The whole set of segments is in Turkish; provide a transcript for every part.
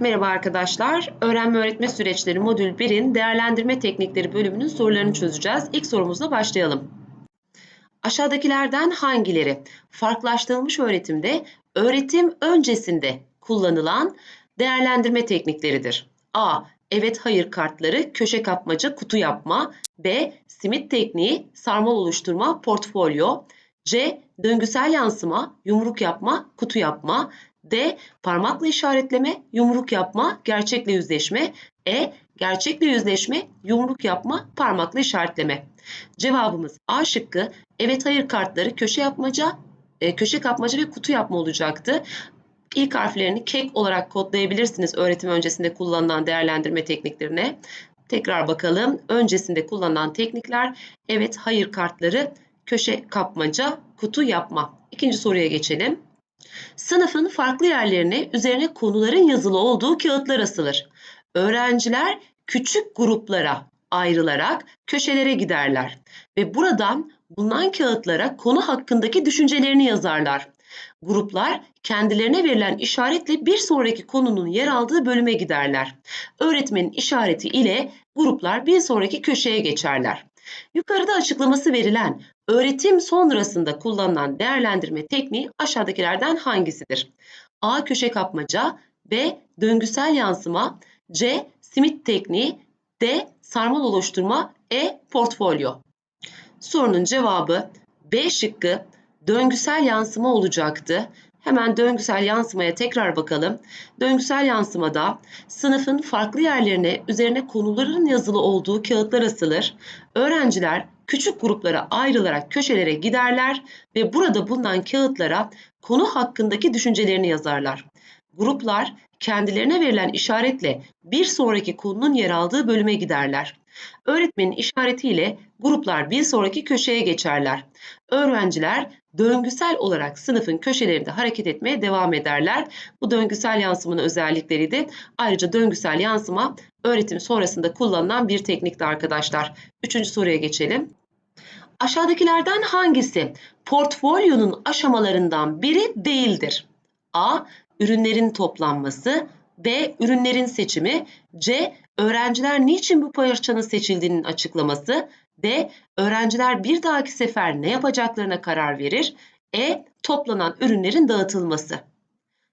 Merhaba arkadaşlar. Öğrenme öğretme süreçleri modül 1'in değerlendirme teknikleri bölümünün sorularını çözeceğiz. İlk sorumuzla başlayalım. Aşağıdakilerden hangileri farklılaştırılmış öğretimde öğretim öncesinde kullanılan değerlendirme teknikleridir? A. Evet hayır kartları, köşe kapmaca, kutu yapma. B. Simit tekniği, sarmal oluşturma, portfolyo. C. Döngüsel yansıma, yumruk yapma, kutu yapma. D. Parmakla işaretleme, yumruk yapma, gerçekle yüzleşme. E. Gerçekle yüzleşme, yumruk yapma, parmakla işaretleme. Cevabımız A şıkkı. Evet hayır kartları köşe yapmaca, e, köşe kapmaca ve kutu yapma olacaktı. İlk harflerini kek olarak kodlayabilirsiniz öğretim öncesinde kullanılan değerlendirme tekniklerine. Tekrar bakalım. Öncesinde kullanılan teknikler evet hayır kartları köşe kapmaca, kutu yapma. İkinci soruya geçelim. Sınıfın farklı yerlerine üzerine konuların yazılı olduğu kağıtlar asılır. Öğrenciler küçük gruplara ayrılarak köşelere giderler ve buradan bulunan kağıtlara konu hakkındaki düşüncelerini yazarlar. Gruplar kendilerine verilen işaretle bir sonraki konunun yer aldığı bölüme giderler. Öğretmenin işareti ile gruplar bir sonraki köşeye geçerler. Yukarıda açıklaması verilen öğretim sonrasında kullanılan değerlendirme tekniği aşağıdakilerden hangisidir? A. Köşe kapmaca B. Döngüsel yansıma C. Simit tekniği D. Sarmal oluşturma E. Portfolyo Sorunun cevabı B şıkkı döngüsel yansıma olacaktı. Hemen döngüsel yansımaya tekrar bakalım. Döngüsel yansımada sınıfın farklı yerlerine üzerine konuların yazılı olduğu kağıtlar asılır. Öğrenciler küçük gruplara ayrılarak köşelere giderler ve burada bulunan kağıtlara konu hakkındaki düşüncelerini yazarlar. Gruplar kendilerine verilen işaretle bir sonraki konunun yer aldığı bölüme giderler. Öğretmenin işaretiyle gruplar bir sonraki köşeye geçerler. Öğrenciler döngüsel olarak sınıfın köşelerinde hareket etmeye devam ederler. Bu döngüsel yansımanın özellikleriydi. Ayrıca döngüsel yansıma öğretim sonrasında kullanılan bir teknikti arkadaşlar. Üçüncü soruya geçelim. Aşağıdakilerden hangisi portfolyonun aşamalarından biri değildir? A. Ürünlerin toplanması. B. Ürünlerin seçimi. C. Öğrenciler niçin bu parçanın seçildiğinin açıklaması. D. Öğrenciler bir dahaki sefer ne yapacaklarına karar verir. E. Toplanan ürünlerin dağıtılması.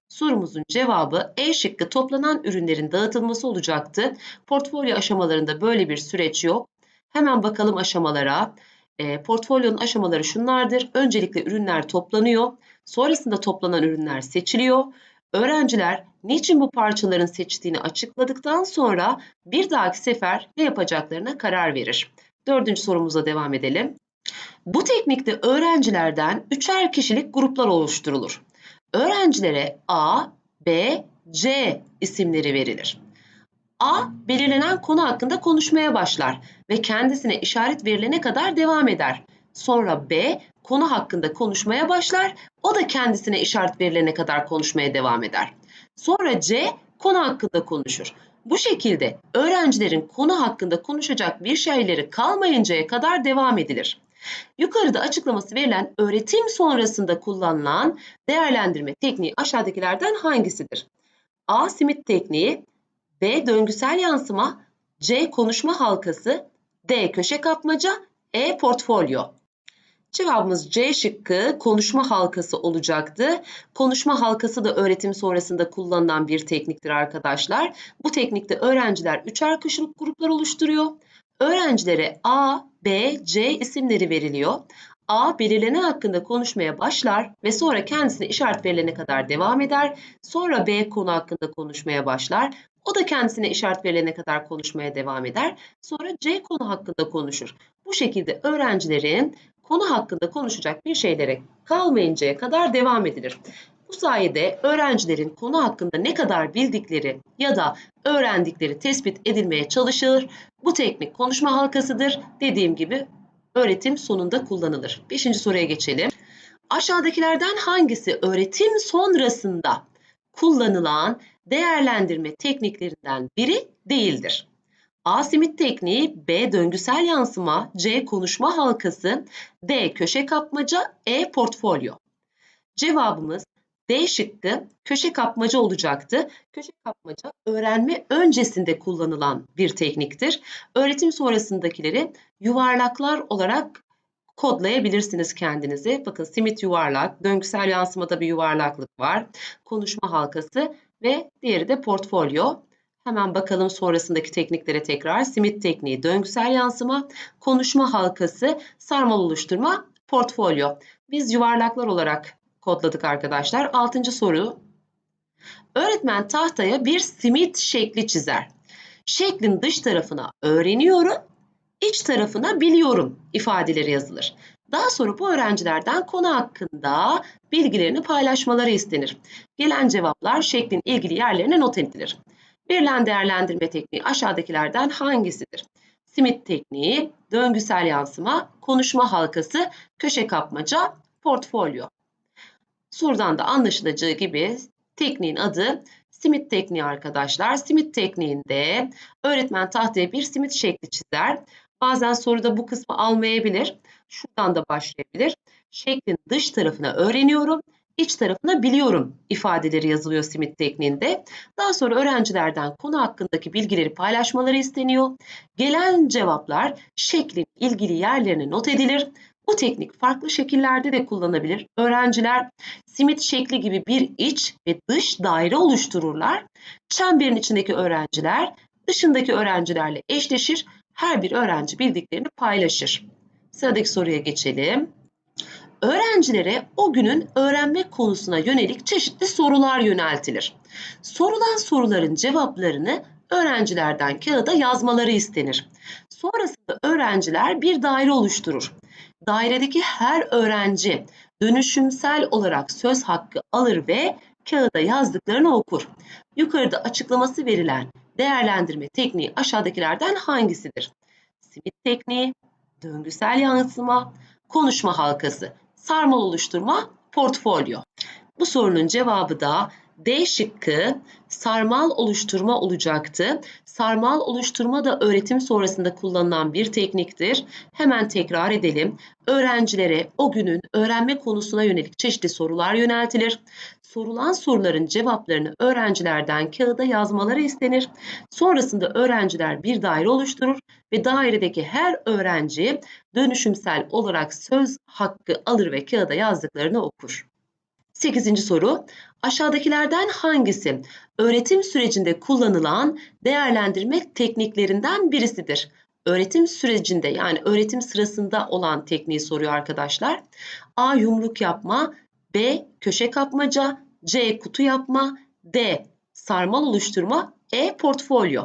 Sorumuzun cevabı E şıkkı toplanan ürünlerin dağıtılması olacaktı. Portfolyo aşamalarında böyle bir süreç yok. Hemen bakalım aşamalara. E, portfolyonun aşamaları şunlardır. Öncelikle ürünler toplanıyor. Sonrasında toplanan ürünler seçiliyor. Öğrenciler niçin bu parçaların seçtiğini açıkladıktan sonra bir dahaki sefer ne yapacaklarına karar verir. Dördüncü sorumuza devam edelim. Bu teknikte öğrencilerden üçer kişilik gruplar oluşturulur. Öğrencilere A, B, C isimleri verilir. A belirlenen konu hakkında konuşmaya başlar ve kendisine işaret verilene kadar devam eder. Sonra B konu hakkında konuşmaya başlar. O da kendisine işaret verilene kadar konuşmaya devam eder. Sonra C konu hakkında konuşur. Bu şekilde öğrencilerin konu hakkında konuşacak bir şeyleri kalmayıncaya kadar devam edilir. Yukarıda açıklaması verilen öğretim sonrasında kullanılan değerlendirme tekniği aşağıdakilerden hangisidir? A. Simit tekniği B. Döngüsel yansıma C. Konuşma halkası D. Köşe kapmaca E. Portfolyo Cevabımız C şıkkı konuşma halkası olacaktı. Konuşma halkası da öğretim sonrasında kullanılan bir tekniktir arkadaşlar. Bu teknikte öğrenciler üçer kişilik gruplar oluşturuyor. Öğrencilere A, B, C isimleri veriliyor. A belirlenen hakkında konuşmaya başlar ve sonra kendisine işaret verilene kadar devam eder. Sonra B konu hakkında konuşmaya başlar. O da kendisine işaret verilene kadar konuşmaya devam eder. Sonra C konu hakkında konuşur. Bu şekilde öğrencilerin konu hakkında konuşacak bir şeylere kalmayıncaya kadar devam edilir. Bu sayede öğrencilerin konu hakkında ne kadar bildikleri ya da öğrendikleri tespit edilmeye çalışılır. Bu teknik konuşma halkasıdır. Dediğim gibi öğretim sonunda kullanılır. Beşinci soruya geçelim. Aşağıdakilerden hangisi öğretim sonrasında kullanılan değerlendirme tekniklerinden biri değildir? A. Simit tekniği, B. Döngüsel yansıma, C. Konuşma halkası, D. Köşe kapmaca, E. Portfolyo. Cevabımız D şıkkı köşe kapmaca olacaktı. Köşe kapmaca öğrenme öncesinde kullanılan bir tekniktir. Öğretim sonrasındakileri yuvarlaklar olarak kodlayabilirsiniz kendinizi. Bakın simit yuvarlak, döngüsel yansımada bir yuvarlaklık var, konuşma halkası ve diğeri de portfolyo. Hemen bakalım sonrasındaki tekniklere tekrar. Simit tekniği, döngüsel yansıma, konuşma halkası, sarmal oluşturma, portfolyo. Biz yuvarlaklar olarak kodladık arkadaşlar. Altıncı soru. Öğretmen tahtaya bir simit şekli çizer. Şeklin dış tarafına öğreniyorum, iç tarafına biliyorum ifadeleri yazılır. Daha sonra bu öğrencilerden konu hakkında bilgilerini paylaşmaları istenir. Gelen cevaplar şeklin ilgili yerlerine not edilir. Verilen değerlendirme tekniği aşağıdakilerden hangisidir? Simit tekniği, döngüsel yansıma, konuşma halkası, köşe kapmaca, portfolyo. Sorudan da anlaşılacağı gibi tekniğin adı simit tekniği arkadaşlar. Simit tekniğinde öğretmen tahtaya bir simit şekli çizer. Bazen soruda bu kısmı almayabilir. Şuradan da başlayabilir. Şeklin dış tarafına öğreniyorum, iç tarafına biliyorum ifadeleri yazılıyor simit tekniğinde. Daha sonra öğrencilerden konu hakkındaki bilgileri paylaşmaları isteniyor. Gelen cevaplar şeklin ilgili yerlerine not edilir. Bu teknik farklı şekillerde de kullanabilir. Öğrenciler simit şekli gibi bir iç ve dış daire oluştururlar. Çemberin içindeki öğrenciler dışındaki öğrencilerle eşleşir. Her bir öğrenci bildiklerini paylaşır. Sıradaki soruya geçelim. Öğrencilere o günün öğrenme konusuna yönelik çeşitli sorular yöneltilir. Sorulan soruların cevaplarını öğrencilerden kağıda yazmaları istenir. Sonrasında öğrenciler bir daire oluşturur. Dairedeki her öğrenci dönüşümsel olarak söz hakkı alır ve kağıda yazdıklarını okur. Yukarıda açıklaması verilen değerlendirme tekniği aşağıdakilerden hangisidir? Simit tekniği, döngüsel yansıma, konuşma halkası, sarmal oluşturma, portfolyo. Bu sorunun cevabı da D şıkkı sarmal oluşturma olacaktı. Sarmal oluşturma da öğretim sonrasında kullanılan bir tekniktir. Hemen tekrar edelim. Öğrencilere o günün öğrenme konusuna yönelik çeşitli sorular yöneltilir. Sorulan soruların cevaplarını öğrencilerden kağıda yazmaları istenir. Sonrasında öğrenciler bir daire oluşturur ve dairedeki her öğrenci dönüşümsel olarak söz hakkı alır ve kağıda yazdıklarını okur. 8. soru. Aşağıdakilerden hangisi öğretim sürecinde kullanılan değerlendirme tekniklerinden birisidir? Öğretim sürecinde yani öğretim sırasında olan tekniği soruyor arkadaşlar. A. Yumruk yapma. B. Köşe kapmaca. C. Kutu yapma. D. Sarmal oluşturma. E. Portfolyo.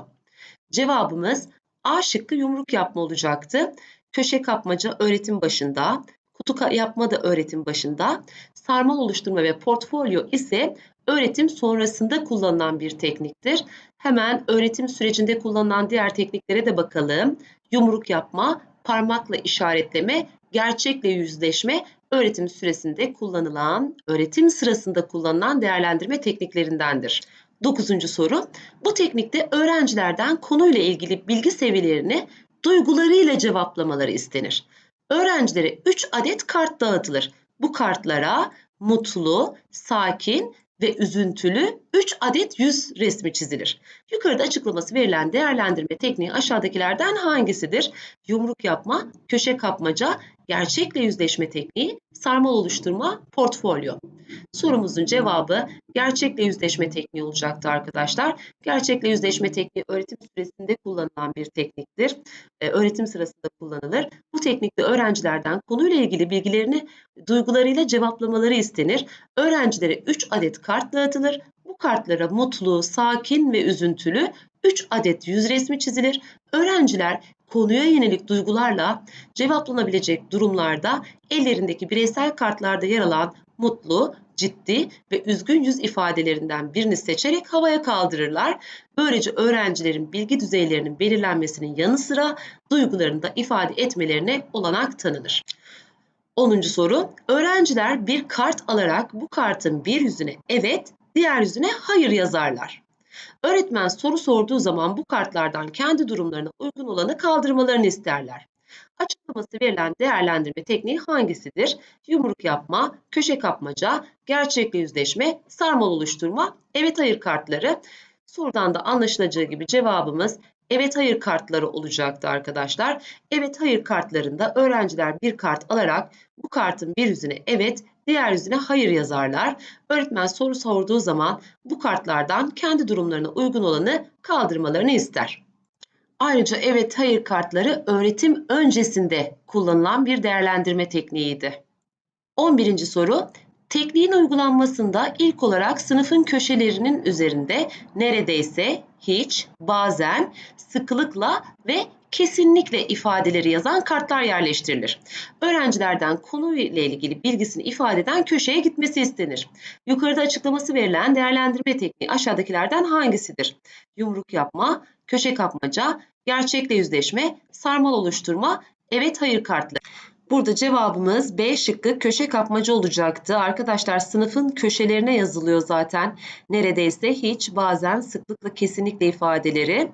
Cevabımız A şıkkı yumruk yapma olacaktı. Köşe kapmaca öğretim başında, kutu yapma da öğretim başında, sarmal oluşturma ve portfolyo ise öğretim sonrasında kullanılan bir tekniktir. Hemen öğretim sürecinde kullanılan diğer tekniklere de bakalım. Yumruk yapma, parmakla işaretleme, gerçekle yüzleşme öğretim süresinde kullanılan, öğretim sırasında kullanılan değerlendirme tekniklerindendir. Dokuzuncu soru. Bu teknikte öğrencilerden konuyla ilgili bilgi seviyelerini duygularıyla cevaplamaları istenir. Öğrencilere 3 adet kart dağıtılır. Bu kartlara mutlu, sakin ve üzüntülü 3 adet yüz resmi çizilir. Yukarıda açıklaması verilen değerlendirme tekniği aşağıdakilerden hangisidir? Yumruk yapma, köşe kapmaca, gerçekle yüzleşme tekniği, sarmal oluşturma, portfolyo. Sorumuzun cevabı gerçekle yüzleşme tekniği olacaktı arkadaşlar. Gerçekle yüzleşme tekniği öğretim süresinde kullanılan bir tekniktir. Ee, öğretim sırasında kullanılır. Bu teknikte öğrencilerden konuyla ilgili bilgilerini duygularıyla cevaplamaları istenir. Öğrencilere 3 adet kart dağıtılır. Bu kartlara mutlu, sakin ve üzüntülü 3 adet yüz resmi çizilir. Öğrenciler konuya yönelik duygularla cevaplanabilecek durumlarda ellerindeki bireysel kartlarda yer alan mutlu, ciddi ve üzgün yüz ifadelerinden birini seçerek havaya kaldırırlar. Böylece öğrencilerin bilgi düzeylerinin belirlenmesinin yanı sıra duygularını da ifade etmelerine olanak tanınır. 10. soru. Öğrenciler bir kart alarak bu kartın bir yüzüne evet, diğer yüzüne hayır yazarlar. Öğretmen soru sorduğu zaman bu kartlardan kendi durumlarına uygun olanı kaldırmalarını isterler. Açıklaması verilen değerlendirme tekniği hangisidir? Yumruk yapma, köşe kapmaca, gerçekle yüzleşme, sarmal oluşturma, evet hayır kartları. Sorudan da anlaşılacağı gibi cevabımız evet hayır kartları olacaktı arkadaşlar. Evet hayır kartlarında öğrenciler bir kart alarak bu kartın bir yüzüne evet, diğer yüzüne hayır yazarlar. Öğretmen soru sorduğu zaman bu kartlardan kendi durumlarına uygun olanı kaldırmalarını ister. Ayrıca evet hayır kartları öğretim öncesinde kullanılan bir değerlendirme tekniğiydi. 11. soru. Tekniğin uygulanmasında ilk olarak sınıfın köşelerinin üzerinde neredeyse, hiç, bazen, sıklıkla ve kesinlikle ifadeleri yazan kartlar yerleştirilir. Öğrencilerden konuyla ilgili bilgisini ifade eden köşeye gitmesi istenir. Yukarıda açıklaması verilen değerlendirme tekniği aşağıdakilerden hangisidir? Yumruk yapma, köşe kapmaca, gerçekle yüzleşme, sarmal oluşturma, evet hayır kartları. Burada cevabımız B şıkkı köşe kapmaca olacaktı. Arkadaşlar sınıfın köşelerine yazılıyor zaten. Neredeyse hiç, bazen, sıklıkla, kesinlikle ifadeleri.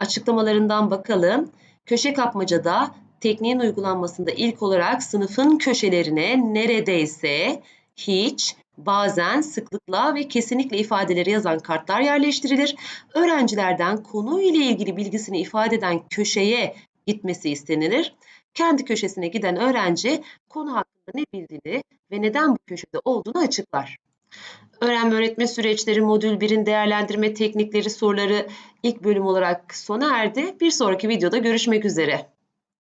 Açıklamalarından bakalım. Köşe kapmacada tekniğin uygulanmasında ilk olarak sınıfın köşelerine neredeyse, hiç, bazen, sıklıkla ve kesinlikle ifadeleri yazan kartlar yerleştirilir. Öğrencilerden konu ile ilgili bilgisini ifade eden köşeye gitmesi istenilir. Kendi köşesine giden öğrenci konu hakkında ne bildiğini ve neden bu köşede olduğunu açıklar. Öğrenme öğretme süreçleri modül 1'in değerlendirme teknikleri soruları ilk bölüm olarak sona erdi. Bir sonraki videoda görüşmek üzere.